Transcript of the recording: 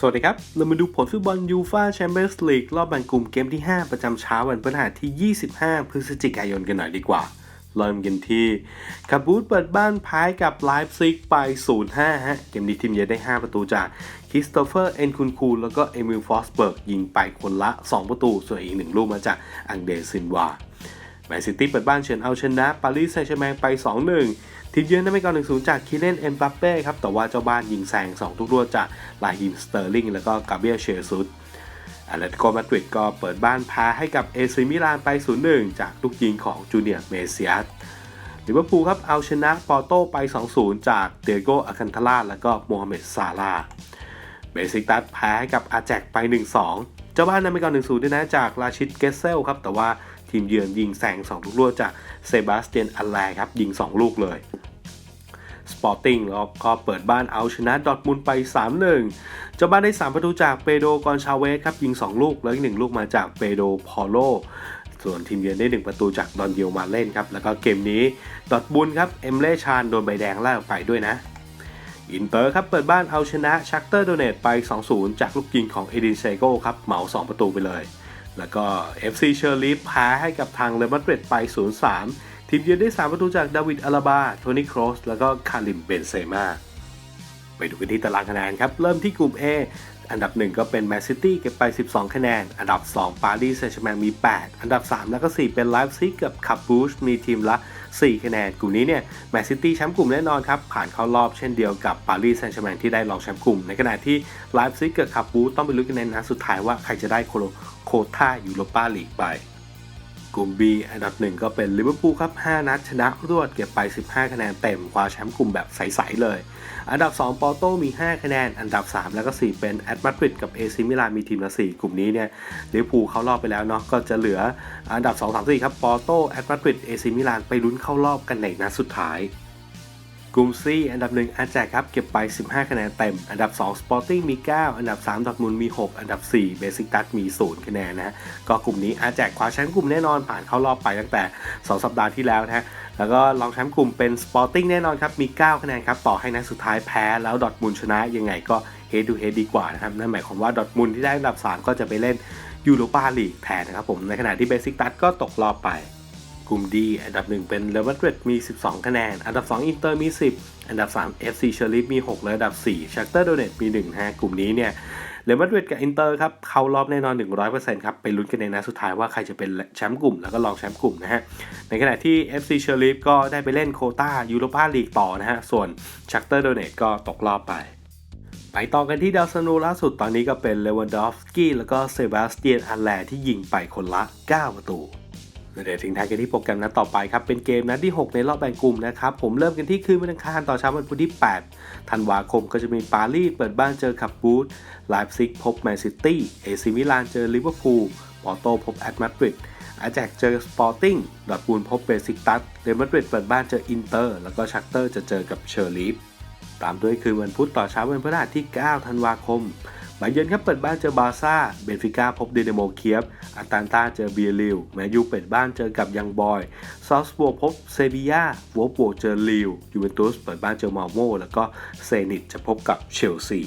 สวัสดีครับ เรามาดูผลฟุตบอลยูฟาแชมเปี้ยนส์ลีกรอบแบ่งกลุ่มเกมที่ 5 ประจำเช้าวันพฤหัสที่ 25 พฤศจิกายนกันหน่อยดีกว่า เริ่มกันที่คาบูตเปิดบ้านพายกับไลฟ์ซิกไป 0-5 ฮะ เกมนี้ทีมเยือนได้ 5 ประตูจากคริสโตเฟอร์ เอ็นคุนคู แล้วก็เอมิลฟอสเบิร์ก ยิงไปคนละ 2 ประตู ส่วนอีก 1 ลูกมาจากอังเดซินวาแมนซิตี้เปิดบ้านเฉือนเอาชนะปารีสแซงต์แชร์แมงไป 2-1 ทีมเยือนได้ไม่ก่อน1-0 จากคิเลนเอ็มบัปเป้ครับ แต่ว่าเจ้าบ้านยิงแซง2ทุกรวดจากลาฮิมสเตอร์ลิงแล้วก็กาเบรียลเชซุสอาเลติโกมาดริดก็เปิดบ้านแพาให้กับเอซิมิลานไป 0-1 จากลูกยิงของจูเนียร์เมเซียสลิเวอร์พูลครับเอาชนะปอร์โตไป 2-0 จากเดโกอาคันทาลาแล้วก็โมฮัมเหม็ดซาลาเบซิกตัสแพ้ให้กับอาแจกไป 1-2 เจ้าบ้านนำไปก่อน1-0ด้วยนะจากราชิดเกสเซลครับ แต่ว่า ทีมเยือนยิงแซง2ลูกรวดจากเซบาสเตียนอัลแลครับ ยิง 2 ลูกเลยสปอร์ติ้งแล้วก็เปิดบ้านเอาชนะดอทมุนไป 3-1 เจ้าบ้านได้ 3 ประตูจากเปโดกอนชาเวสครับ ยิง 2 ลูก แล้วอีก1ลูกมาจากเปโดพอโลส่วนทีมเยือนได้ 1 ประตูจากดอนเดียวมาเล่นครับ แล้วก็เกมนี้ดอทมุนครับ เอมเล่ชานโดนใบแดงไล่ออกไปด้วยนะ อินเตอร์ครับ เปิดบ้านเอาชนะชักเตอร์โดเนตไป 2-0 จากลูกยิงของเอดินเซโกครับ เหมา 2 ประตูไปเลย แล้วก็ FC เชอร์ลีฟแพ้ให้กับทางเรอัลมาดริดไป 0-3 ทีมเยือนได้ 3 ประตูจากดาวิดอาราบา โทนี่ครอส แล้วก็คาริม เบนเซม่าไปดูกันที่ตารางคะแนนครับ เริ่มที่กลุ่ม A อันดับ 1 ก็เป็นแมนซิตี้เก็บไป 12 คะแนน อันดับ 2 ปารีสแซงต์แชร์แมงมี 8 อันดับ 3 แล้วก็ 4 เป็นไลฟ์ซิกกับคับบูชมีทีมละ 4 คะแนน กลุ่มนี้เนี่ยแมนซิตี้แชมป์กลุ่มแน่นอนครับ ผ่านเข้ารอบเช่นเดียวกับปารีสแซงต์แชร์แมงที่ได้รองแชมป์กลุ่ม ในขณะที่ไลฟ์ซิกกับคับบูชต้องไปลุ้นกันในนัดสุดท้ายว่าใครจะได้โคโลโคต้ายูโรปาลีกไป กลุ่ม B อันดับหนึ่งก็เป็นลิเวอร์พูลครับ 5 นัดชนะรวดเก็บไป 15 คะแนนเต็มคว้าแชมป์กลุ่มแบบใส ๆ เลย อันดับ 2 ปอร์โตมี 5 คะแนน อันดับ 3 แล้วก็ 4 เป็นแอตมาดริดกับเอซิมิลานมีทีมละ4กลุ่มนี้เนี่ยลิเวอร์พูลเข้ารอบไปแล้วเนาะก็จะเหลืออันดับ 2 3 4 ครับปอร์โตแอตมาดริดเอซิมิลานไปลุ้นเข้ารอบกันในนัดสุดท้าย ลุ่ม C อันดับ 1 อาแจกครับ เก็บไป 15 คะแนนเต็ม อันดับ 2 Sporting มี 9 อันดับ 3ดอทมุนด์มี 6 อันดับ 4 Basic d u t มี 0 คะแนนนะฮะก็กลุ่มนี้อาแจกคว้าแชมป์กลุ่มแน่นอนผ่านเข้ารอบไปตั้งแต่ 2 สัปดาห์ที่แล้วนะฮะแล้วก็รองแชมป์กลุ่มเป็น Sporting แน่นอนครับ มี 9 คะแนนครับ ต่อให้นัดสุดท้ายแพ้แล้วดอทมุนด์ชนะยังไงก็ head to head ดีกว่านะครับนั่นหมายความว่าดอทมุนด์ที่ได้อันดับ 3 ก็จะไปเล่นยูโรปาลีกแทนนะครับผมในขณะที่ Basic d u t ก็ตกรอบไป กลุ่ม D อันดับ 1 เป็นเรอัลมาดริดมี 12 คะแนน อันดับ 2 อินเตอร์มี 10 อันดับ 3 FC เชอร์ลิฟมี 6 และอันดับ 4ชักเตอร์โดเนตมี1ฮะกลุ่มนี้เนี่ยเรอัลมาดริดกับอินเตอร์ครับ เข้ารอบแน่นอน 100%ครับ ไปลุ้นกันในนัดสุดท้ายว่าใครจะเป็นแชมป์กลุ่มแล้วก็รองแชมป์กลุ่มนะฮะ ในขณะที่ FC เชอร์ลิฟก็ได้ไปเล่นโคต้ายูโรปาลีกต่อนะฮะ ส่วนชักเตอร์โดเนตก็ตกรอบไปไปต่อกันที่ดาวซันูล่าสุดตอนนี้ก็เป็นเลวันดอฟสกี้แล้วก็เซบาสเตียนอันแลที่ยิงไปคนละ 9 ประตู เดี๋ยวทิ้งท้ายกันที่โปรแกรมนัดต่อไปครับ เป็นเกมนัดที่ 6 ในรอบแบ่งกลุ่มนะครับ ผมเริ่มกันที่คืนวันอังคารต่อเช้าวันพุธที่ 8 ธันวาคมก็จะมีปารีสเปิดบ้านเจอคับบูธไลฟ์ซิกพบแมนซิตี้เอซิมิลานเจอลิเวอร์พูลปอร์โตพบแอตมาดริดอาแจกเจอสปอร์ติ้งดอทมูลพบเบซิกตัสเรอัลมาดริดเปิดบ้านเจออินเตอร์ แล้วก็ชักเตอร์จะเจอกับเชอร์ลีฟตามด้วยคืนวันพุธต่อเช้าวันพฤหัสที่ 9 ธันวาคม บายเยนครับเปิดบ้านเจอบาซ่า เบนฟิก้าพบเดนโมเคียฟอาตานตาเจอเบียริว แมนยูเปิดบ้านเจอกับยังบอย ซอสบัวพบเซบียาวัวบวกเจอลิว ยูเวนตุสเปิดบ้านเจอมาโมแล้วก็เซนิตจะพบกับเชลซี